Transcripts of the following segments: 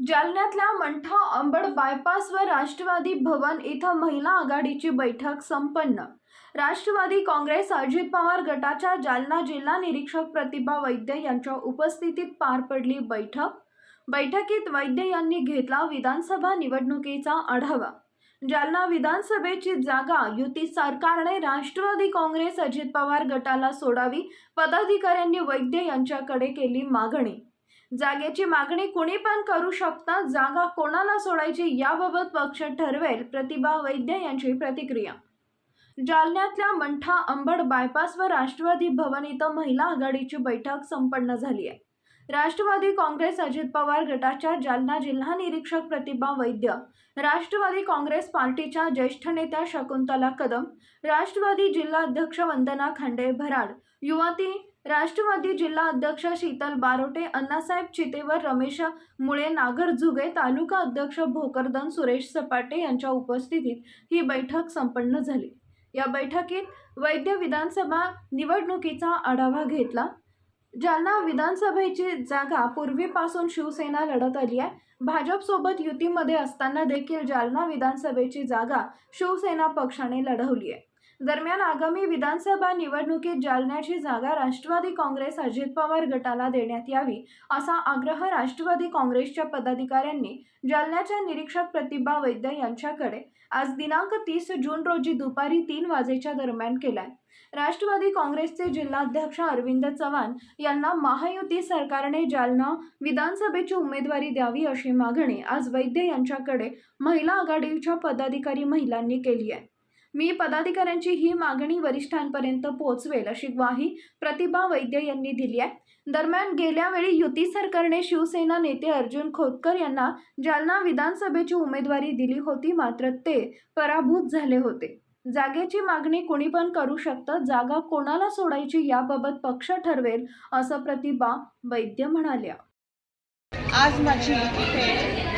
जालन्यातल्या मंठा अंबड बायपासवर राष्ट्रवादी भवन इथं महिला आघाडीची बैठक संपन्न. राष्ट्रवादी काँग्रेस अजित पवार गटाच्या जालना जिल्हा निरीक्षक प्रतिभा वैद्य यांच्या उपस्थितीत पार पडली बैठक. बैठकीत वैद्य यांनी घेतला विधानसभा निवडणुकीचा आढावा. जालना विधानसभेची जागा युती सरकारने राष्ट्रवादी काँग्रेस अजित पवार गटाला सोडावी पदाधिकाऱ्यांनी वैद्य यांच्याकडे केली मागणी. जागेची मागणी कुणी पण करू शकता जागा कोणाला सोडायची याबाबत पक्ष ठरवेल प्रतिभा वैद्य यांची प्रतिक्रिया. जालन्यातल्या मंठा अंबड बायपासवर राष्ट्रवादी भवन इथं महिला आघाडीची बैठक संपन्न झाली आहे. राष्ट्रवादी काँग्रेस अजित पवार गटाच्या जालना जिल्हा निरीक्षक प्रतिभा वैद्य राष्ट्रवादी काँग्रेस पार्टीच्या ज्येष्ठ नेत्या शकुंतला कदम राष्ट्रवादी जिल्हा अध्यक्ष वंदना खांडे भराड युवती राष्ट्रवादी जिल्हा अध्यक्ष शीतल बारोटे अण्णासाहेब चितेवर रमेश मुळे नागरजुगे तालुका अध्यक्ष भोकरदन सुरेश सपाटे यांच्या उपस्थितीत ही बैठक संपन्न झाली. या बैठकीत वैद्य विधानसभा निवडणुकीचा आढावा घेतला. जालना विधानसभेची जागा पूर्वीपासून शिवसेना लढत आली आहे. भाजपसोबत युतीमध्ये असताना देखील जालना विधानसभेची जागा शिवसेना पक्षाने लढवली आहे. दरम्यान आगामी विधानसभा निवडणुकीत जालन्याची जागा राष्ट्रवादी काँग्रेस अजित पवार गटाला देण्यात यावी असा आग्रह राष्ट्रवादी काँग्रेसच्या पदाधिकाऱ्यांनी जालन्याच्या निरीक्षक प्रतिभा वैद्य यांच्याकडे आज दिनांक तीस जून रोजी दुपारी तीन वाजेच्या दरम्यान केलाय. राष्ट्रवादी काँग्रेसचे जिल्हाध्यक्ष अरविंद चव्हाण यांना महायुती सरकारने जालना विधानसभेची उमेदवारी द्यावी अशी मागणी आज वैद्य यांच्याकडे महिला आघाडीच्या पदाधिकारी महिलांनी केली आहे. मी पदाधिकाऱ्यांची ही मागणी वरिष्ठांपर्यंत पोहोचवेल अशी ग्वाही प्रतिभा वैद्य यांनी दिली आहे. दरम्यान गेल्या वेळी युती सरकारने शिवसेना नेते अर्जुन खोतकर यांना जालना विधानसभेची उमेदवारी दिली होती मात्र ते पराभूत झाले होते. जागेची मागणी कुणी पण करू शकतं जागा कोणाला सोडायची याबाबत पक्ष ठरवेल असं प्रतिभा वैद्य म्हणाल्या. आज माझी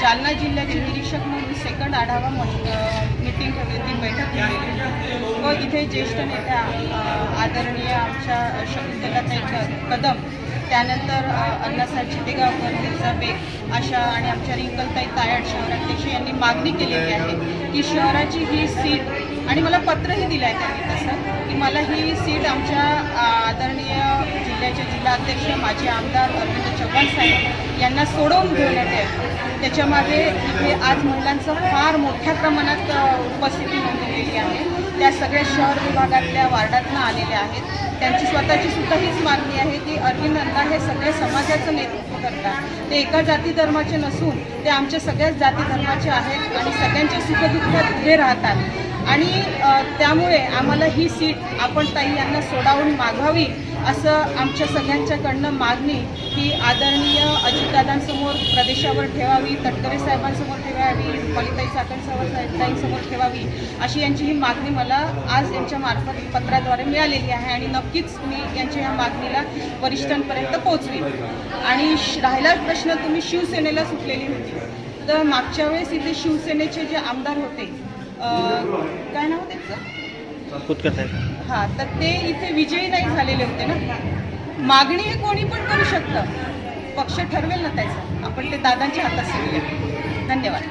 जालना जिल्ह्याचे निरीक्षक म्हणून सेकंड आढावा मीटिंग ठेवली ती बैठक ठेवलेली व इथे ज्येष्ठ नेत्या आदरणीय आमच्या शकुंतलाताई कदम त्यानंतर अण्णासाहेब चितेगावकर मिर्झा बेग अशा आणि आमच्या रिंकलताई तायड शहराध्यक्ष यांनी मागणी केलेली आहे की शहराची ही सीट आणि मला पत्रही दिलं आहे त्यांनी तसं की मला ही सीट आमच्या आदरणीय जिल्ह्याचे जिल्हाध्यक्ष माजी आमदार अरविंद चव्हाण साहेब यांना सोडवून घेण्यात आहे त्याच्यामागे इथे आज महिलांचं फार मोठ्या प्रमाणात उपस्थिती नोंदवलेली आहे. त्या सगळ्या शहर विभागातल्या वार्डातनं आलेल्या आहेत. त्यांची स्वतःची सुद्धा हीच मागणी आहे की अरविंद अण्णा हे सगळ्या समाजाचं नेतृत्व करतात. ते एका जाती धर्माचे नसून ते आमच्या सगळ्याच जाती धर्माचे आहेत आणि सगळ्यांच्या सुखदुःखात उभे राहतात. आणि त्यामुळे आम्हाला ही सीट आपण ताई यांना सोडावून मागावी असं आमच्या सगळ्यांच्याकडनं मागणी ही आदरणीय अजितदादांसमोर प्रदेशावर ठेवावी तटकरे साहेबांसमोर ठेवावी रुपालीताई साखरसावर साहेबांसमोर ठेवावी अशी यांची ही मागणी मला आज यांच्या मार्फत पत्राद्वारे मिळालेली आहे आणि नक्कीच मी यांच्या या मागणीला वरिष्ठांपर्यंत पोहोचवी आणि श- राहिला प्रश्न तुम्ही शिवसेनेला सुटलेली होती. तर मागच्या वेळेस इथे शिवसेनेचे जे आमदार होते काय नाव त्यांचं? हा तर ते इथे विजयी नाही झालेले होते ना? मागणी हे कोणी पण करू शकतं. पक्ष ठरवेल ना त्याचं. आपण ते दादांच्या हातात सोडूया धन्यवाद.